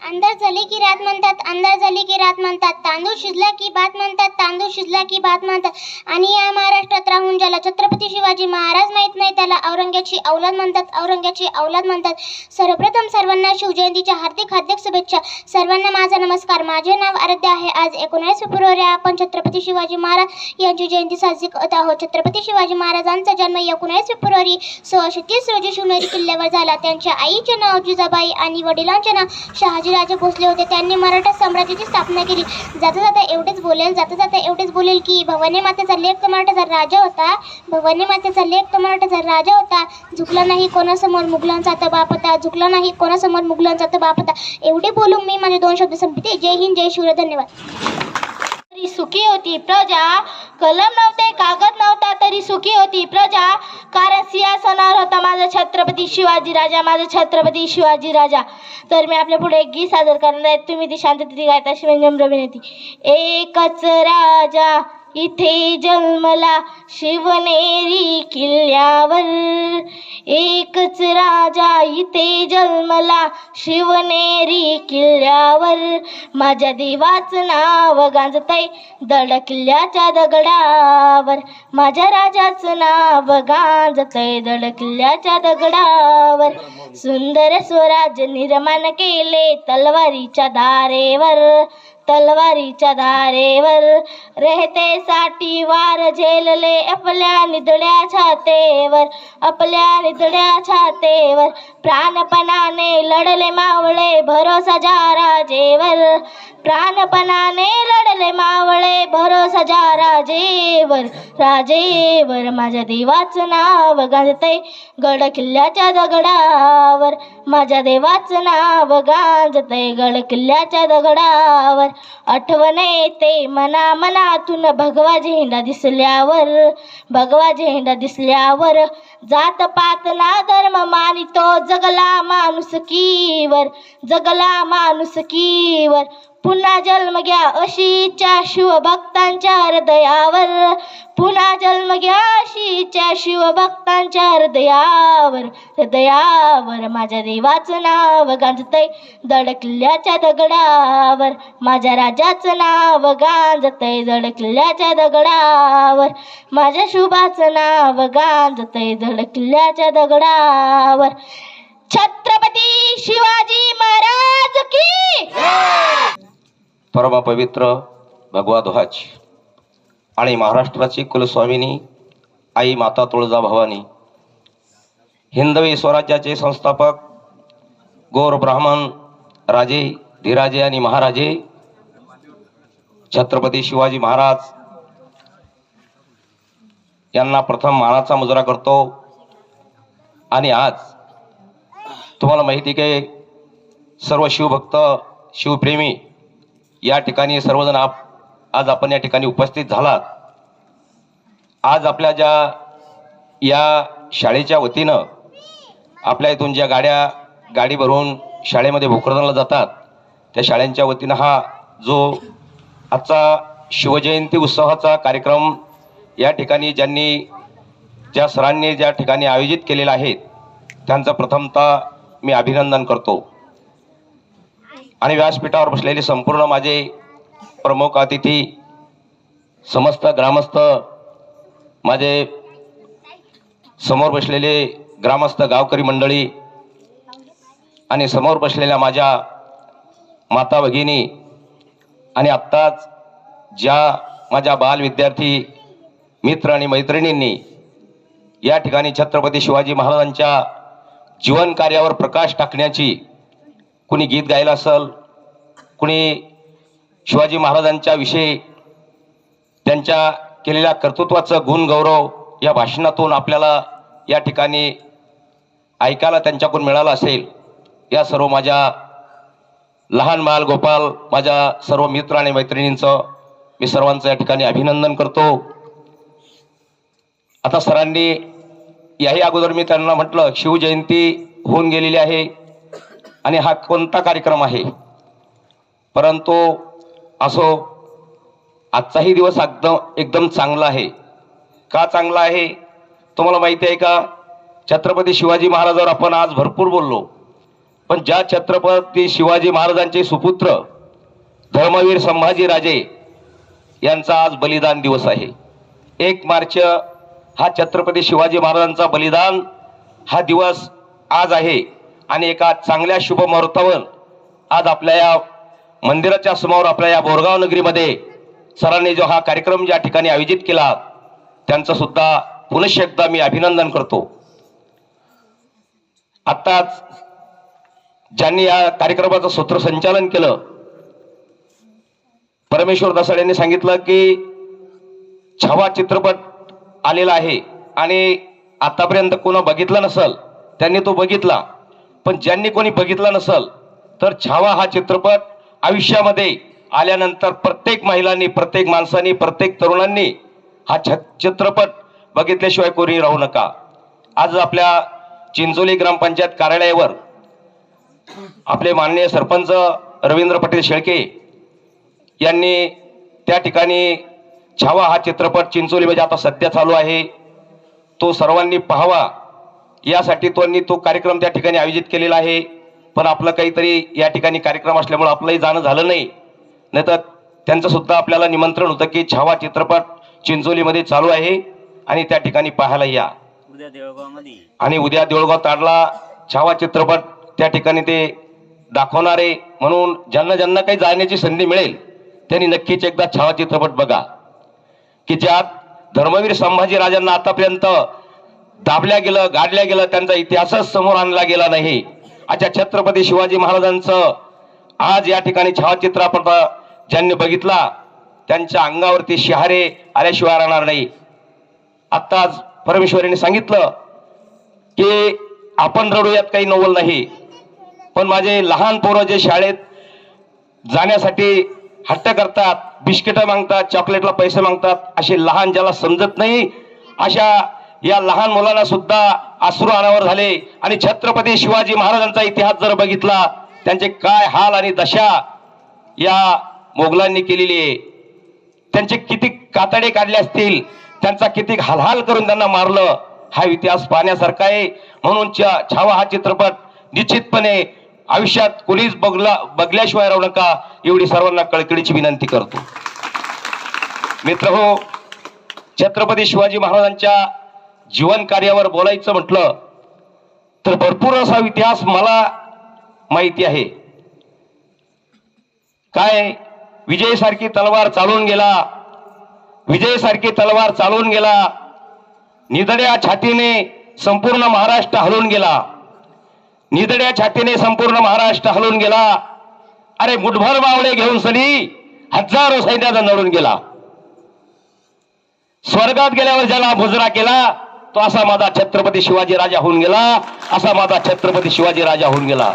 अंधार झाले की रात म्हणतात अंधार झाली की रात म्हणतात तांदूळ शिजला की भात म्हणतात तांदूळ शिजला की भात म्हणतात. आणि या महाराष्ट्रात राहून ज्याला छत्रपती शिवाजी महाराज माहीत नाही त्याला औरंग्याची औलाद म्हणतात औरंग्याची औलाद म्हणतात. सर्वप्रथम सर्वांना शिवजयंतीच्या हार्दिक हार्दिक शुभेच्छा. सर्वांना माझा नमस्कार. माझे नाव आराध्य आहे. आज एकोणीस फेब्रुवारी आपण छत्रपती शिवाजी महाराज यांची जयंती साजरी करत आहोत. छत्रपती शिवाजी महाराजांचा जन्म एकोणीस फेब्रुवारी सोळाशे तीस रोजी शिवनेरी किल्ल्यावर झाला. त्यांच्या आईचे नाव जिजाबाई आणि वडिलांचे नाव शहाजी शहाजीराजे भोसले होते. त्यांनी मराठा साम्राज्याची स्थापना केली. जाता जाता एवढेच बोलेल जाता जाता एवढेच बोलेल की भवानी मातेचा लेख तो मराठाचा राजा होता. भवानी मातेचा लेख तो मराठाचा राजा होता. झुकला नाही कोणासमोर मुघलांचा तो बाप होता. झुकला नाही कोणासमोर मुघलांचा तो बाप होता. एवढे बोलून मी माझे दोन शब्द संपते जय हिंद जय शिवराय. धन्यवाद. सुखी होती प्रजा. कलम नव्हते कागद नव्हता तरी सुखी होती प्रजा. कारण सिंहासनावर होता माझा छत्रपती शिवाजी राजा माझा छत्रपती शिवाजी राजा. तर मी आपल्या पुढे एक गीत सादर करणार आहे. तुम्ही ती शांततेने गायता शिवंजम रविनेती एकच राजा. इथे जन्मला शिवनेरी किल्ल्यावर. एकच राजा इथे जन्मला शिवनेरी किल्ल्यावर. माझ्या देवाचं नाव गांजतय दड किल्ल्याच्या दगडावर. माझ्या राजाचं नाव गांजतय दड किल्ल्याच्या दगडावर. सुंदर स्वराज्य निर्माण केले तलवारीच्या धारेवर तलवारीच्या धारेवर रेहते साठी वार झेलले आपल्या निधड्या छातेवर आपल्या निधड्या छातेवर प्राणपणाने लढले मावळे भरोसा जा राजेवर प्राणपणाने सजा राजेवर राजेवर माझ्या देवाचं नाव गाजतय. गड किल्ल्याच्या दगडावर माझ्या देवाचं नाव गाजतय. गड किल्ल्याच्या दगडावर आठवण येते मना मनातून भगवा झेंडा दिसल्यावर भगवा झेंडा दिसल्यावर जात पात ना धर्म मानितो. जगला माणुसकीवर जगला माणुसकीवर पुन्हा जन्म घ्या अशीच्या शिवभक्तांच्या हृदयावर. पुन्हा जन्म घ्या अशीच्या शिवभक्तांच्या हृदयावर. हृदयावर माझ्या देवाचं नाव गांजतय दडकिल्ल्याच्या दगडावर. माझ्या राजाचं नाव गांजतय दड किल्ल्याच्या दगडावर. माझ्या शुभाचं नाव गांजतय दड किल्ल्याच्या दगडावर. छत्रपती शिवाजी महाराज की परमपवित्र भगवा ध्वज. आणि महाराष्ट्राची कुलस्वामिनी आई माता तुळजा भवानी. हिंदवी स्वराज्याचे संस्थापक गोर ब्राह्मण राजे धीराजे आणि महाराजे छत्रपती शिवाजी महाराज यांना प्रथम मानाचा मुजरा करतो. आणि आज तुम्हाला माहिती की सर्व शिवभक्त शिवप्रेमी या ठिकाणी सर्वजण आप आज आपण या ठिकाणी उपस्थित झालात. आज आपल्या ज्या या शाळेच्या वतीनं आपल्या इथून ज्या गाड्या गाडी भरून शाळेमध्ये भोकरदनला जातात त्या शाळेंच्या वतीनं हा जो आजचा शिवजयंती उत्सवाचा कार्यक्रम या ठिकाणी ज्यांनी ज्या सरांनी ज्या ठिकाणी आयोजित केलेला आहे त्यांचं प्रथमतः मी अभिनंदन करतो. आणि व्यासपीठावर बसलेले संपूर्ण माझे प्रमुख अतिथी समस्त ग्रामस्थ माझे समोर बसलेले ग्रामस्थ गावकरी मंडळी आणि समोर बसलेल्या माझ्या माता भगिनी आणि आत्ताच ज्या माझ्या बाल विद्यार्थी मित्र आणि मैत्रिणींनी या ठिकाणी छत्रपती शिवाजी महाराजांच्या जीवन कार्यावर प्रकाश टाकण्याची कुणी गीत गायलं असेल कुणी शिवाजी महाराजांच्या विषयी त्यांच्या केलेल्या कर्तृत्वाचं गुणगौरव या भाषणातून आपल्याला या ठिकाणी ऐकायला त्यांच्याकडून मिळालं असेल. या सर्व माझ्या लहान बाल गोपाल माझ्या सर्व मित्र आणि मैत्रिणींचं मी सर्वांचं या ठिकाणी अभिनंदन करतो. आता सरांनी याही अगोदर मी त्यांना म्हटलं शिवजयंती होऊन गेलेली आहे. आणि हा कोणता कार्यक्रम आहे? परंतु असो आजचाही दिवस एकदम एकदम चांगला आहे. का चांगला आहे? तुम्हाला माहिती आहे का? छत्रपती शिवाजी महाराजावर आपण आज भरपूर बोललो. पण ज्या छत्रपती शिवाजी महाराजांचे सुपुत्र धर्मवीर संभाजीराजे यांचा आज बलिदान दिवस आहे. एक मार्च हा छत्रपती शिवाजी महाराजांचा बलिदान हा दिवस आज आहे. आणि एका चांगल्या शुभ मुहूर्तावर आज आपल्या या मंदिराच्या समोर आपल्या या बोरगाव नगरीमध्ये सरांनी जो हा कार्यक्रम ज्या ठिकाणी आयोजित केला त्यांचं सुद्धा पुनश्च एकदा मी अभिनंदन करतो. आत्ताच ज्यांनी या कार्यक्रमाचं सूत्रसंचालन केलं परमेश्वर दसाड यांनी सांगितलं की छवा चित्रपट आलेला आहे आणि आतापर्यंत कोणा बघितला नसल त्यांनी तो बघितला. पण ज्यांनी कोणी बघितला नसल तर छावा हा चित्रपट आयुष्यामध्ये आल्यानंतर प्रत्येक महिलांनी प्रत्येक माणसांनी प्रत्येक तरुणांनी हा छ चित्रपट बघितल्याशिवाय कोणी राहू नका. आज आपल्या चिंचोली ग्रामपंचायत कार्यालयावर आपले माननीय सरपंच रवींद्र पटेल शेळके यांनी त्या ठिकाणी छावा हा चित्रपट चिंचोलीमध्ये आता सध्या चालू आहे. तो सर्वांनी पाहावा. यासाठी त्यांनी तो कार्यक्रम त्या ठिकाणी आयोजित केलेला आहे. पण आपलं काहीतरी या ठिकाणी कार्यक्रम असल्यामुळे आपलंही जाणं झालं नाही. नाही तर त्यांचं सुद्धा आपल्याला निमंत्रण होतं की छावा चित्रपट चिंचोलीमध्ये चालू आहे आणि त्या ठिकाणी पाहायला या. आणि उद्या देऊळगाव ताडला छावा चित्रपट त्या ठिकाणी ते दाखवणारे म्हणून ज्यांना ज्यांना काही जाण्याची संधी मिळेल त्यांनी नक्कीच एकदा छावा चित्रपट बघा. की ज्यात धर्मवीर संभाजी राजांना आतापर्यंत दाबल्या गेलं गाडल्या गेलं त्यांचा इतिहासच समोर आणला गेला नाही. अच्छा छत्रपती शिवाजी महाराजांचं आज या ठिकाणी छायाचित्रपट ज्यांनी बघितला त्यांच्या अंगावरती शहारे आल्याशिवाय राहणार नाही. आत्ताच परमेश्वरीने सांगितलं की आपण रडूयात काही नवल नाही पण माझे लहान पोरं जे शाळेत जाण्यासाठी हट्ट करतात बिस्किटं मागतात चॉकलेटला पैसे मागतात असे लहान ज्याला समजत नाही अशा या लहान मुलांना सुद्धा अश्रू अनावर झाले. आणि छत्रपती शिवाजी महाराजांचा इतिहास जर बघितला त्यांचे काय हाल आणि दशा या मोगलांनी केलेली आहे. त्यांचे किती कातडे काढले असतील त्यांचा किती हालहाल करून त्यांना मारलं हा इतिहास पाहण्यासारखा आहे. म्हणून छावा हा चित्रपट निश्चितपणे आयुष्यात कोणीच बघला बघल्याशिवाय राहू नका एवढी सर्वांना कळकळीची विनंती करतो. मित्र हो छत्रपती शिवाजी महाराजांच्या जीवन कार्यावर बोलायचं म्हटलं तर भरपूर असा इतिहास मला माहिती आहे. काय? विजयसारखी तलवार चालून गेला. विजयसारखी तलवार चालून गेला. निधड्या छातीने संपूर्ण महाराष्ट्र हलून गेला. निधड्या छातीने संपूर्ण महाराष्ट्र हलून गेला. अरे मुठभर बावळे घेऊन सनी हजारो सैन्याचा नडून गेला. स्वर्गात गेल्यावर ज्याला मुजरा केला तो असा माझा छत्रपती शिवाजी राजा होऊन गेला. असा माझा छत्रपती शिवाजी राजा होऊन गेला.